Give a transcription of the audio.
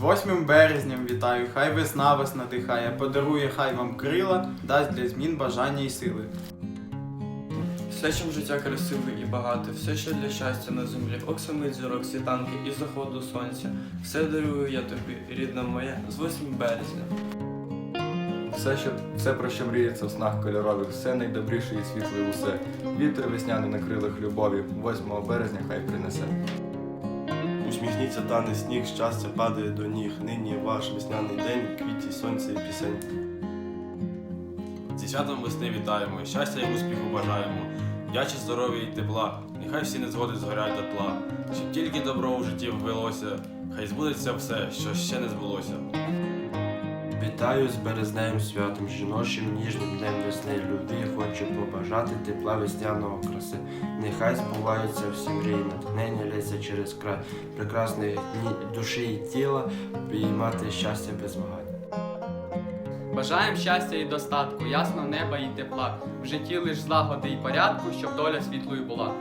8 березням вітаю, хай весна вас надихає, подарує хай вам крила, дасть для змін бажання і сили. Все, чим життя красиве і багате, все, що для щастя на землі, оксамит зірок, світанки і заходу сонця. Все дарую я тобі, рідна моя, з 8 березня. Все, що, все, про що мріється в снах кольорових, все найдобріше і світле усе. Вітер весняний на крилах любові, 8 березня хай принесе. Усміхніться таний сніг, щастя падає до ніг. Нині ваш весняний день, квіті, сонця і пісень. Зі святом весни вітаємо, щастя і успіху бажаємо. Вдячі, здоров'я і тепла, нехай всі незгоди згорять до тла. Щоб тільки добро у житті ввелося, хай збудеться все, що ще не збулося. Вітаю з березневим святом, жіночим ніжним днем весни. Люди хочу побажати тепла весняного краси. Нехай збуваються всі мрії, натхнення лється через край прекрасної дні душі і тіла, піймати щастя без вагань. Бажаєм щастя і достатку, ясного неба і тепла, в житті лиш злагоди і порядку, щоб доля світлою була.